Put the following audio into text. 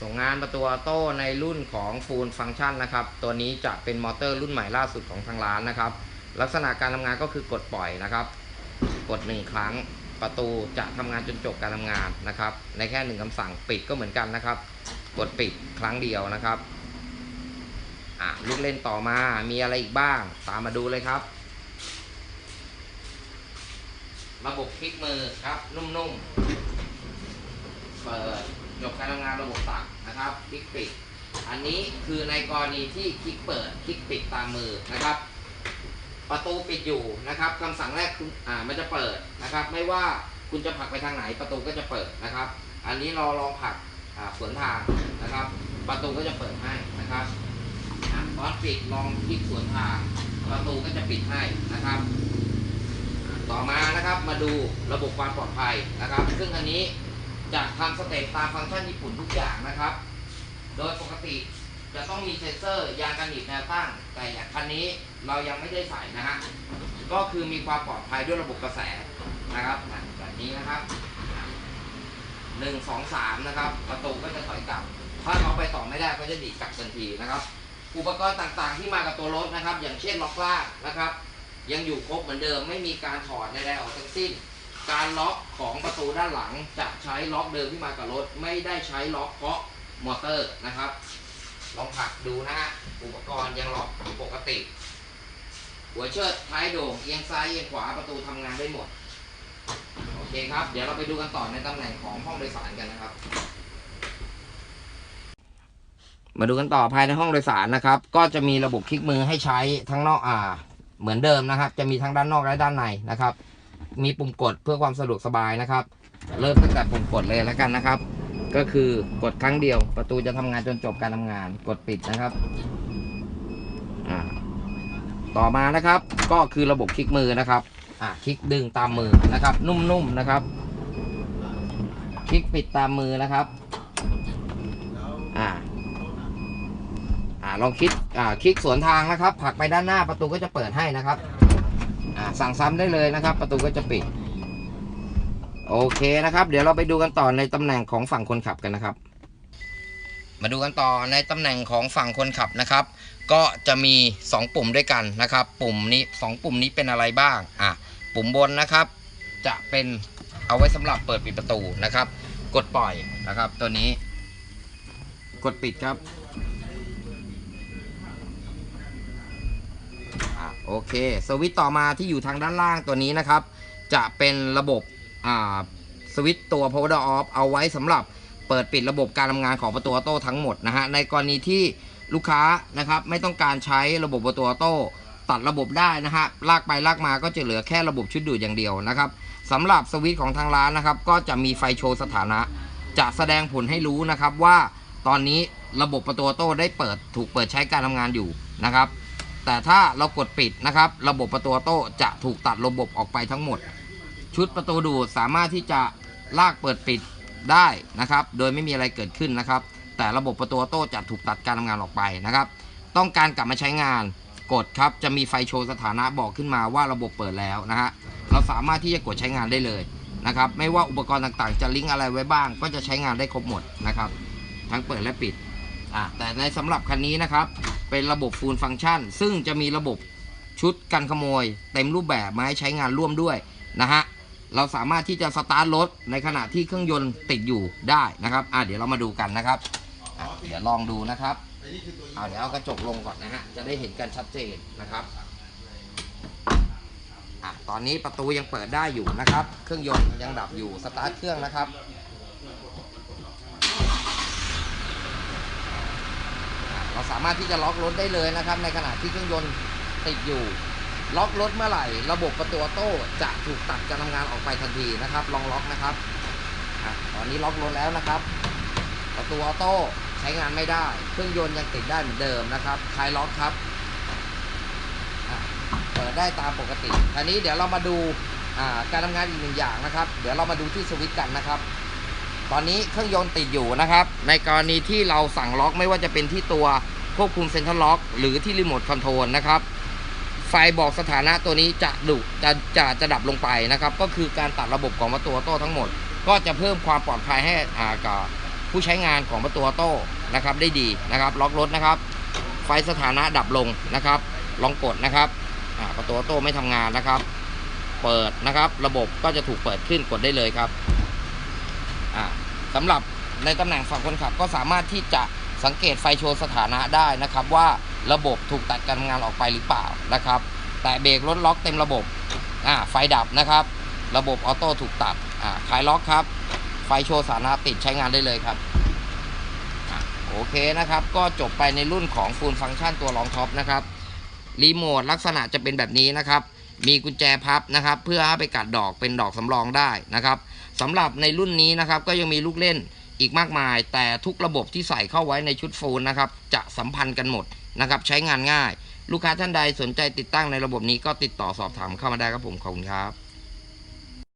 ส่งงานประตูออโต้ในรุ่นของฟูลฟัง c t ชันนะครับ ตัวนี้จะเป็นมอเตอร์รุ่นใหม่ล่าสุดของทางร้านนะครับ ลักษณะการทำงานก็คือกดปล่อยนะครับ กด 1 ครั้งประตูจะทำงานจนจบการทำงานนะครับ ในแค่หนึ่งคำสั่งปิดก็เหมือนกันนะครับ กดปิดครั้งเดียวนะครับอะลูกเล่นต่อมามีอะไรอีกบ้าง ตามมาดูเลยครับ ระบบคลิกมือครับนุ่มๆเปิด จบการทำงานระบบตักนะครับคลิกปิด อันนี้คือในกรณีที่คลิกเปิดคลิกปิดตามมือนะครับ ประตูปิดอยู่นะครับคำสั่งแรกคุณอ่ามันจะเปิดนะครับ ไม่ว่าคุณจะผลักไปทางไหนประตูก็จะเปิดนะครับ อันนี้เราลองผลักอ่าสวนทางนะครับ ประตูก็จะเปิดให้นะครับตอนปิดลองคลิกสวนทาง ประตูก็จะปิดให้นะครับ ต่อมานะครับมาดูระบบความปลอดภัยนะครับ ซึ่งอันนี้ จะทำสเต็ปตามฟังก์ชันญี่ปุ่นทุกอย่างนะครับ โดยปกติจะต้องมีเซนเซอร์ยางกันหนีบแนวตั้ง แต่อย่างคันนี้เรายังไม่ได้ใส่นะฮะ ก็คือมีความปลอดภัยด้วยระบบกระแสนะครับแบบนี้นะครับหนึ่งสองสามนะครับ ประตูก็จะถอยกลับ ถ้าเราไปต่อไม่ได้ก็จะดีดกลับทันทีนะครับ อุปกรณ์ต่างๆที่มากับตัวรถนะครับ อย่างเช่นล็อกลากนะครับ ยังอยู่ครบเหมือนเดิมไม่มีการถอดใดๆออกทั้งสิ้น การล็อกของประตูด้านหลังจะใช้ล็อกเดิมที่มากับรถ ไม่ได้ใช้ล็อกเพราะมอเตอร์นะครับ ลองผลักดูนะฮะอุปกรณ์ยังล็อกปกติ หัวเชิดท้ายโด่งเอียงซ้ายเอียงขวาประตูทำงานได้หมดโอเคครับ เดี๋ยวเราไปดูกันต่อในตำแหน่งของห้องโดยสารกันนะครับ มาดูกันต่อภายในห้องโดยสารนะครับ ก็จะมีระบบคลิกมือให้ใช้ทั้งนอกอ่า เหมือนเดิมนะครับ จะมีทั้งด้านนอกและด้านในนะครับ มีปุ่มกดเพื่อความสะดวกสบายนะครับ เริ่มตั้งแต่ปุ่มกดเลยแล้วกันนะครับ ก็คือกดครั้งเดียว ประตูจะทำงานจนจบการทำงาน กดปิดนะครับต่อมานะครับ ก็คือระบบคลิกมือนะครับอ่าคลิกดึงตามมือนะครับ นุ่มๆนะครับ คลิกปิดตามมือนะครับอ่าอ่าลองคลิกอ่าคลิกสวนทางนะครับ ผลักไปด้านหน้าประตูก็จะเปิดให้นะครับ สั่งซ้ำได้เลยนะครับ ประตูก็จะปิด โอเคนะครับ เดี๋ยวเราไปดูกันต่อในตำแหน่งของฝั่งคนขับกันนะครับ มาดูกันต่อในตำแหน่งของฝั่งคนขับนะครับ ก็จะมี 2 ปุ่มด้วยกันนะครับ ปุ่มนี้ 2 ปุ่มนี้เป็นอะไรบ้างอะปุ่มบนนะครับ จะเป็นเอาไว้สำหรับเปิดปิดประตูนะครับ กดปล่อยนะครับ ตัวนี้ กดปิดครับ อะ โอเค สวิตต่อมาที่อยู่ทางด้านล่างตัวนี้นะครับ จะเป็นระบบอ่าสวิตตัว power off เอาไว้สำหรับเปิดปิดระบบการทำงานของประตูออโต้ทั้งหมดนะฮะในกรณีที่ลูกค้านะครับไม่ต้องการใช้ระบบประตูออโต้ตัดระบบได้นะฮะลากไปลากมาก็จะเหลือแค่ระบบชุดดูดอย่างเดียวนะครับสำหรับสวิตของทางร้านนะครับ ก็จะมีไฟโชว์สถานะ จะแสดงผลให้รู้นะครับว่าตอนนี้ระบบประตูออโต้ได้เปิดถูกเปิดใช้การทำงานอยู่นะครับ แต่ถ้าเรากดปิดนะครับ ระบบประตูโต้จะถูกตัดระบบออกไปทั้งหมด ชุดประตูดูดสามารถที่จะลากเปิดปิดได้นะครับ โดยไม่มีอะไรเกิดขึ้นนะครับ แต่ระบบประตูโต้จะถูกตัดการทำงานออกไปนะครับ ต้องการกลับมาใช้งานกดครับจะมีไฟโชว์สถานะบอกขึ้นมาว่าระบบเปิดแล้วนะฮะเราสามารถที่จะกดใช้งานได้เลยนะครับ ไม่ว่าอุปกรณ์ต่างๆ จะลิงก์อะไรไว้บ้าง ก็จะใช้งานได้ครบหมดนะครับ ทั้งเปิดและปิดอะแต่ในสำหรับคันนี้นะครับ เป็นระบบฟูลฟังก์ชัน ซึ่งจะมีระบบชุดกันขโมย เต็มรูปแบบมาให้ใช้งานร่วมด้วยนะฮะเราสามารถที่จะสตาร์ทรถในขณะที่เครื่องยนต์ติดอยู่ได้นะครับอะเดี๋ยวเรามาดูกันนะครับอะเดี๋ยวลองดูนะครับเอาเดี๋ยวเอากระจกลงก่อนนะฮะจะได้เห็นกันชัดเจนนะครับอะตอนนี้ประตูยังเปิดได้อยู่นะครับ เครื่องยนต์ยังดับอยู่สตาร์ทเครื่องนะครับ เราสามารถที่จะล็อกรถได้เลยนะครับ ในขณะที่เครื่องยนต์ติดอยู่ ล็อกรถเมื่อไหร่ ระบบประตูออโต้จะถูกตัดการทำงานออกไปทันทีนะครับ ลองล็อกนะครับอตอนนี้ล็อกรถแล้วนะครับ ประตูออโต้ใช้งานไม่ได้ เครื่องยนต์ยังติดได้เหมือนเดิมนะครับคลายล็อกครับเปิดได้ตามปกติทีนี้เดี๋ยวเรามาดูการทำงานอีกหนึ่งอย่างนะครับ เดี๋ยวเรามาดูที่สวิตช์กันนะครับ ตอนนี้เครื่องยนต์ติดอยู่นะครับ ในกรณีที่เราสั่งล็อกไม่ว่าจะเป็นที่ตัวควบคุมเซ็นทรัลล็อก หรือที่รีโมทคอนโทรลนะครับ ไฟบอกสถานะตัวนี้จะดุจะจะจะดับลงไปนะครับ ก็คือการตัดระบบของประตูโต้ทั้งหมด ก็จะเพิ่มความปลอดภัยให้อ่ากับผู้ใช้งานของประตูโต้นะครับ ได้ดีนะครับล็อกรถนะครับ ไฟสถานะดับลงนะครับ ลองกดนะครับประตูโต้ไม่ทำงานนะครับ เปิดนะครับ ระบบก็จะถูกเปิดขึ้นกดได้เลยครับ สำหรับในตำแหน่งฝั่งคนขับก็สามารถที่จะสังเกตไฟโชว์สถานะได้นะครับ ว่าระบบถูกตัดการทำงานออกไปหรือเปล่านะครับ แต่เบรกรถล็อกเต็มระบบอ่าไฟดับนะครับ ระบบออโต้ถูกตัดอ่าคลายล็อกครับ ไฟโชว์สถานะติดใช้งานได้เลยครับอโอเคนะครับ ก็จบไปในรุ่นของฟูลฟังก์ชันตัวรองท็อปนะครับรีโมทลักษณะจะเป็นแบบนี้นะครับ มีกุญแจพับนะครับ เพื่อให้ไปกัดดอกเป็นดอกสำรองได้นะครับสำหรับในรุ่นนี้นะครับก็ยังมีลูกเล่นอีกมากมาย แต่ทุกระบบที่ใส่เข้าไว้ในชุดฟูลนะครับ จะสัมพันธ์กันหมดนะครับ ใช้งานง่าย ลูกค้าท่านใดสนใจติดตั้งในระบบนี้ก็ติดต่อสอบถามเข้ามาได้ครับผมขอบคุณครับ